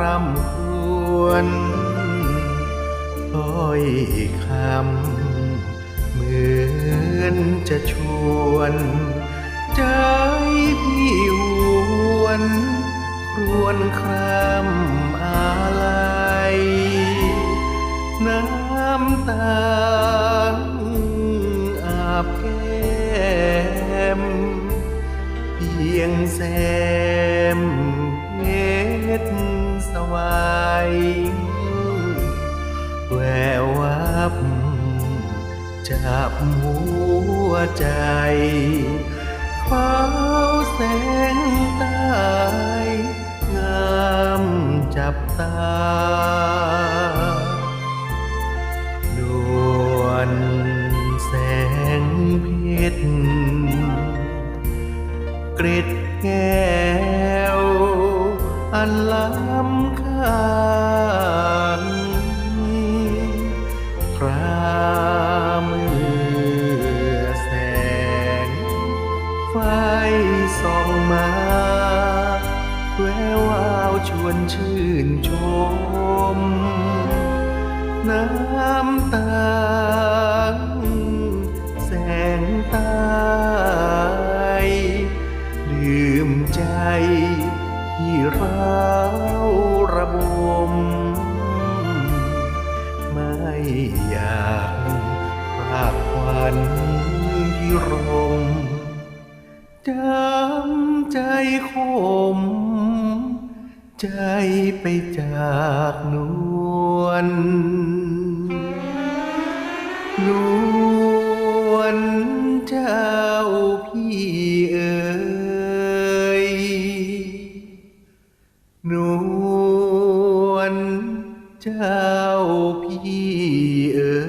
ร่ำครวญถ้อยคำเหมือนจะชวน แซมเพชรสวายแวววับจับหัวใจฟ้าแสงใตายงามจับตา กร็ดแก้ว อันล้ำค่าครามือแสง ไฟส่องมาแวววาวชวนชื่นชม น้ำตา ที่ร้าวระบม ไม่อยากราบควันยิรมจำใจคม ใจไปจากนวล เจ้าพี่เอ๋